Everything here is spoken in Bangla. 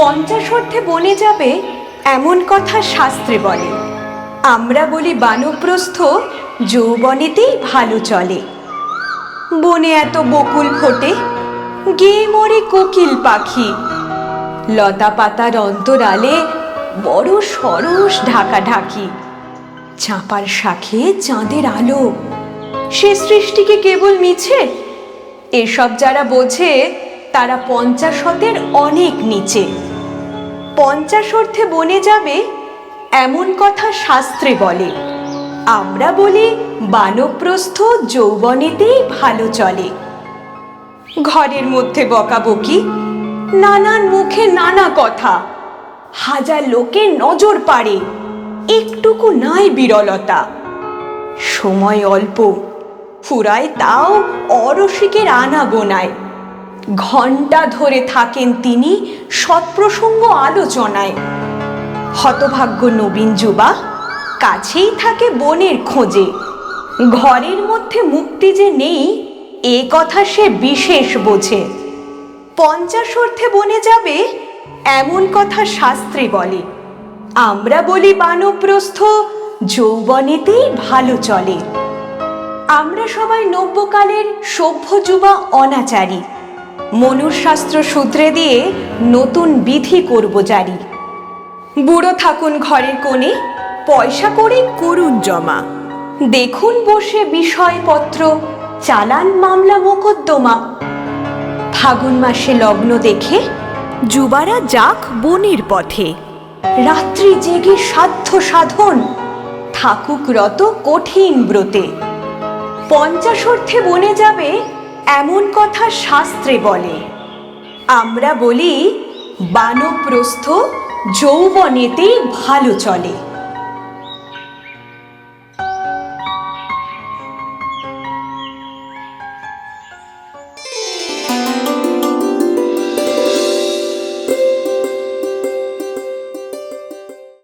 পঞ্চাশ অর্থে বনে যাবে, এমন কথা শাস্ত্রে বলে। আমরা বলি বানপ্রস্থ, যৌবনেতেই ভালো চলে। বনে এত বকুল ফোটে গেয়ে মরে কোকিল পাখি। লতা পাতার অন্তরালে বড় সরস ঢাকা ঢাকি চাঁপার শাখে চাঁদের আলো, সে সৃষ্টিকে কেবল মিছে। এসব যারা বোঝে, তারা পঞ্চাশতের অনেক নিচে। পঞ্চাশ অর্থে বনে যাবে, এমন কথা শাস্ত্রে বলে। আমরা বলি, বানপ্রস্থ যৌবনেতেই ভালো চলে। ঘরের মধ্যে বকাবকি, নানান মুখে নানা কথা। হাজার লোকে নজর পাড়ে, একটুকু নাই বিরলতা। সময় অল্প, ফুরায় তাও অরসিকের আনা গোনায় ঘণ্টা ধরে থাকেন তিনি সৎপ্রসঙ্গ আলোচনায়। হতভাগ্য নবীন যুবা কাছেই থাকে বনের খোঁজে। ঘরের মধ্যে মুক্তি যে নেই, এ কথা সে বিশেষ বোঝে। পঞ্চাশ অর্থে বনে যাবে, এমন কথা শাস্ত্রে বলে। আমরা বলি বানপ্রস্থ, যৌবনেতেই ভালো চলে। আমরা সবাই নব্যকালের সভ্য যুবা অনাচারী। মনুর শাস্ত্র সূত্রে দিয়ে নতুন বিধি করব জারি। বুড়ো থাকুন ঘরের কোণে, পয়সা করে করুন জমা। দেখুন বসে বিষয়পত্র, চালান মামলা মোকদ্দমা। ফাগুন মাসে লগ্ন দেখে, যুবারা যাক বনের পথে। রাত্রি জেগে সাধ্য সাধন, থাকুক রত কঠিন ব্রতে। পঞ্চাশ অর্থে বনে যাবে এমন কথা শাস্ত্রে বলে। আমরা বলি বানপ্রস্থ যৌবনেতেই ভালো চলে।